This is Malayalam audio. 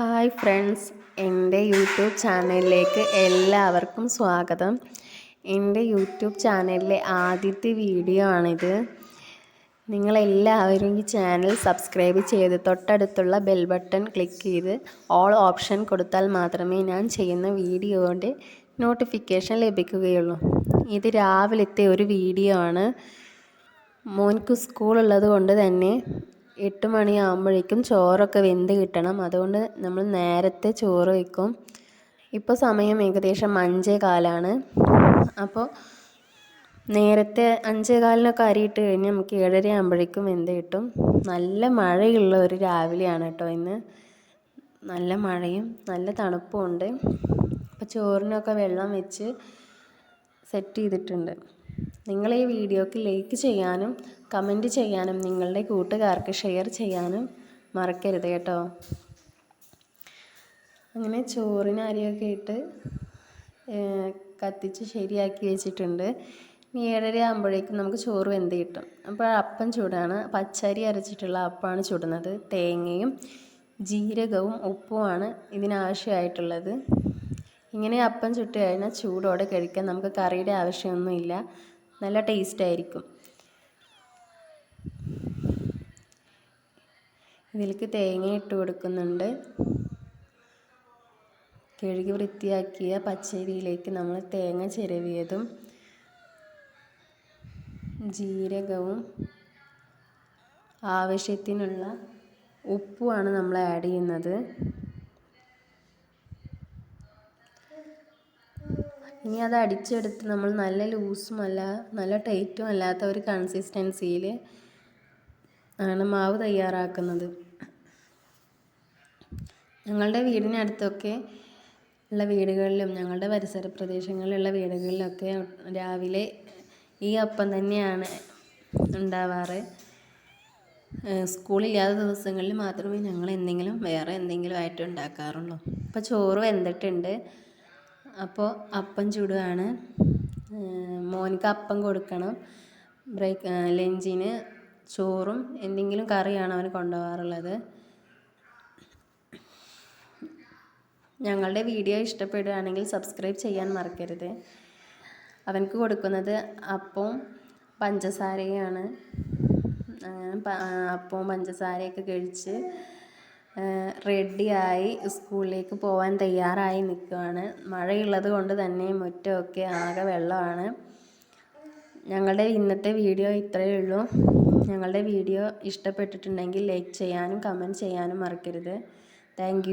ഹായ് ഫ്രണ്ട്സ് എന്റെ യൂട്യൂബ് ചാനലിലേക്ക് എല്ലാവർക്കും സ്വാഗതം. എന്റെ യൂട്യൂബ് ചാനലിലെ ആദ്യത്തെ വീഡിയോ ആണിത്. നിങ്ങളെല്ലാവരും ഈ ചാനൽ സബ്സ്ക്രൈബ് ചെയ്ത് തൊട്ടടുത്തുള്ള ബെൽ ബട്ടൺ ക്ലിക്ക് ചെയ്ത് ഓൾ ഓപ്ഷൻ കൊടുത്താൽ മാത്രമേ ഞാൻ ചെയ്യുന്ന വീഡിയോന്റെ നോട്ടിഫിക്കേഷൻ ലഭിക്കുകയുള്ളൂ. ഇത് രാവിലത്തെ ഒരു വീഡിയോ ആണ്. മോൻക്ക് സ്കൂളുള്ളത് കൊണ്ട് തന്നെ എട്ട് മണിയാകുമ്പോഴേക്കും ചോറൊക്കെ വെന്ത് കിട്ടണം. അതുകൊണ്ട് നമ്മൾ നേരത്തെ ചോറ് വയ്ക്കും ഇപ്പോൾ സമയം ഏകദേശം അഞ്ചേ കാലാണ്. അപ്പോൾ നേരത്തെ അഞ്ചേ കാലിനൊക്കെ അരിയിട്ട് കഴിഞ്ഞ് നമുക്ക് ഏഴര ആകുമ്പോഴേക്കും വെന്ത് കിട്ടും. നല്ല മഴയുള്ള ഒരു രാവിലെയാണ് കേട്ടോ ഇന്ന്. നല്ല മഴയും നല്ല തണുപ്പും ഉണ്ട്. അപ്പോൾ ചോറിനൊക്കെ വെള്ളം വെച്ച് സെറ്റ് ചെയ്തിട്ടുണ്ട്. നിങ്ങൾ ഈ വീഡിയോക്ക് ലൈക്ക് ചെയ്യാനും കമന്റ് ചെയ്യാനും നിങ്ങളുടെ കൂട്ടുകാർക്ക് ഷെയർ ചെയ്യാനും മറക്കരുത് കേട്ടോ. അങ്ങനെ ചോറിന് അരിയൊക്കെ ഇട്ട് കത്തിച്ച് ശരിയാക്കി വെച്ചിട്ടുണ്ട്. ഇനി ഏഴര ആകുമ്പോഴേക്കും നമുക്ക് ചോറ് വെന്ത് കിട്ടും. അപ്പോൾ അപ്പം ചൂടാണ്. പച്ചരി അരച്ചിട്ടുള്ള അപ്പമാണ് ചുടുന്നത്. തേങ്ങയും ജീരകവും ഉപ്പുമാണ് ഇതിനാവശ്യമായിട്ടുള്ളത്. ഇങ്ങനെ അപ്പം ചുട്ട് കഴിഞ്ഞാൽ ചൂടോടെ കഴിക്കാൻ നമുക്ക് കറിയുടെ ആവശ്യമൊന്നുമില്ല. നല്ല ടേസ്റ്റ് ആയിരിക്കും. ഇതിലേക്ക് തേങ്ങ ഇട്ട് കൊടുക്കുന്നുണ്ട്. കഴുകി വൃത്തിയാക്കിയ പച്ചരിയിലേക്ക് നമ്മൾ തേങ്ങ ചിരവിയതും ജീരകവും ആവശ്യത്തിനുള്ള ഉപ്പുമാണ് നമ്മൾ ആഡ് ചെയ്യുന്നത്. ഇനി അത് അടിച്ചെടുത്ത് നമ്മൾ നല്ല ലൂസും അല്ല നല്ല ടൈറ്റും അല്ലാത്ത ഒരു കൺസിസ്റ്റൻസിയിൽ ആണ് മാവ് തയ്യാറാക്കുന്നത്. ഞങ്ങളുടെ വീടിനടുത്തൊക്കെ ഉള്ള വീടുകളിലും ഞങ്ങളുടെ പരിസര പ്രദേശങ്ങളിലുള്ള വീടുകളിലൊക്കെ രാവിലെ ഈ അപ്പം തന്നെയാണ് ഉണ്ടാവാറ്. സ്കൂളില്ലാത്ത ദിവസങ്ങളിൽ മാത്രമേ ഞങ്ങൾ എന്തെങ്കിലും വേറെ എന്തെങ്കിലും ആയിട്ട് ഉണ്ടാക്കാറുള്ളൂ. അപ്പോൾ ചോറ് വെന്തിട്ടുണ്ട്. അപ്പോൾ അപ്പം ചുടുകയാണ്. മോനിക്ക് അപ്പം കൊടുക്കണം. ബ്രേക്ക് ലഞ്ചിന് ചോറും എന്തെങ്കിലും കറിയാണ് അവന് കൊണ്ടുപോകാറുള്ളത്. ഞങ്ങളുടെ വീഡിയോ ഇഷ്ടപ്പെടുകയാണെങ്കിൽ സബ്സ്ക്രൈബ് ചെയ്യാൻ മറക്കരുത്. അവനക്ക് കൊടുക്കുന്നത് അപ്പവും പഞ്ചസാരയാണ് അപ്പവും പഞ്ചസാരയൊക്കെ കഴിച്ച് റെഡിയായി സ്കൂളിലേക്ക് പോകാൻ തയ്യാറായി നിൽക്കുകയാണ് മഴയുള്ളത് കൊണ്ട് തന്നെ മുറ്റമൊക്കെ ആകെ വെള്ളമാണ്. ഞങ്ങളുടെ ഇന്നത്തെ വീഡിയോ ഇത്രയേ ഉള്ളൂ. ഞങ്ങളുടെ വീഡിയോ ഇഷ്ടപ്പെട്ടിട്ടുണ്ടെങ്കിൽ ലൈക്ക് ചെയ്യാനും കമന്റ് ചെയ്യാനും മറക്കരുത്. താങ്ക്